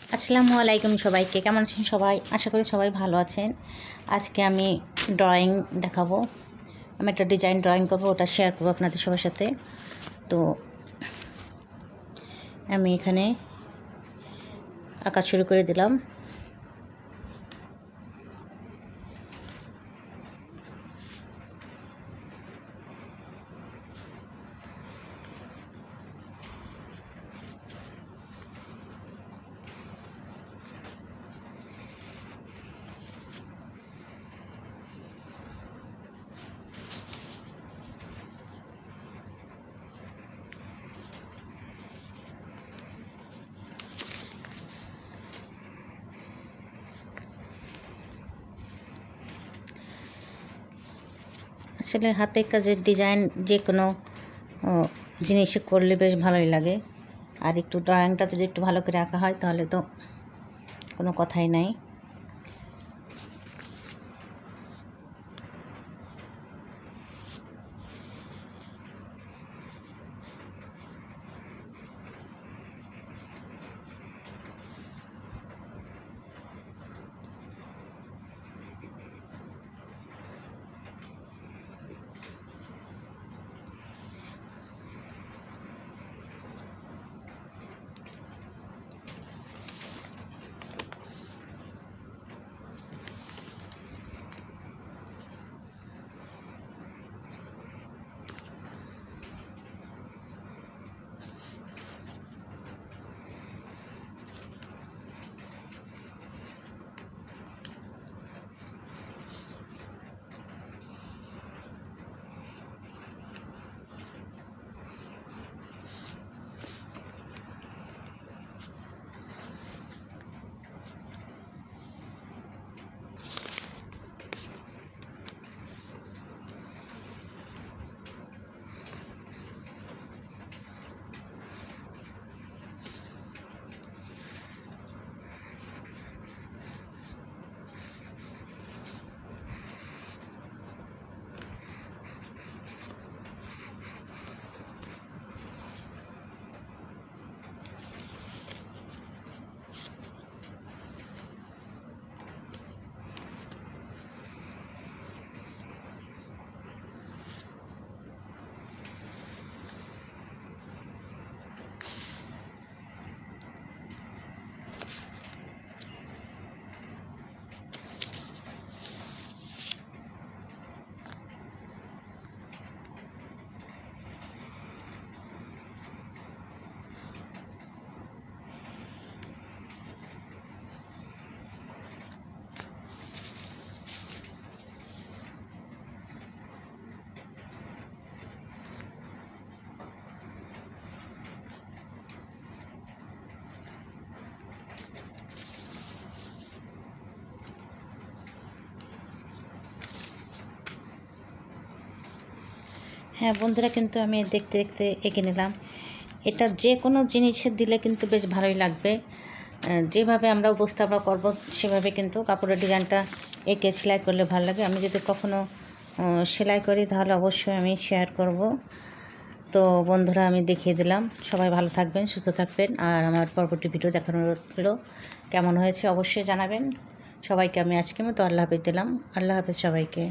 আসসালামু আলাইকুম সবাইকে। কেমন আছেন সবাই? আশা করি সবাই ভালো আছেন। আজকে আমি ড্রয়িং দেখাবো। আমি একটা ডিজাইন ড্রয়িং করব, ওটা শেয়ার করব আপনাদের সবার সাথে। তো আমি এখানে আঁকা শুরু করে দিলাম। আসলে হাতে কাজের ডিজাইন যে কোনো জিনিসে করলে বেশ ভালোই লাগে। আর একটু ড্রয়িংটা যদি একটু ভালো করে আঁকা হয়, তাহলে তো কোনো কথাই নাই। হ্যাঁ বন্ধুরা কিন্তু আমি দেখতে দেখতে এঁকে নিলাম। এটা যে কোনো জিনিসে দিলে কিন্তু বেশ ভালোই লাগবে। যেভাবে আমরা উপস্থাপনা করব, সেভাবে কিন্তু কাপড়ের ডিজাইনটা এঁকে সেলাই করলে ভালো লাগে। আমি যদি কখনো সেলাই করি, তাহলে অবশ্যই আমি শেয়ার করব। তো বন্ধুরা, আমি দেখিয়ে দিলাম। সবাই ভালো থাকবেন, সুস্থ থাকবেন। আর আমার পরবর্তী ভিডিও দেখানোর হলো কেমন হয়েছে অবশ্যই জানাবেন। সবাইকে আমি আজকে মতো আল্লাহ হাফিজ দিলাম। আল্লাহ হাফিজ সবাইকে।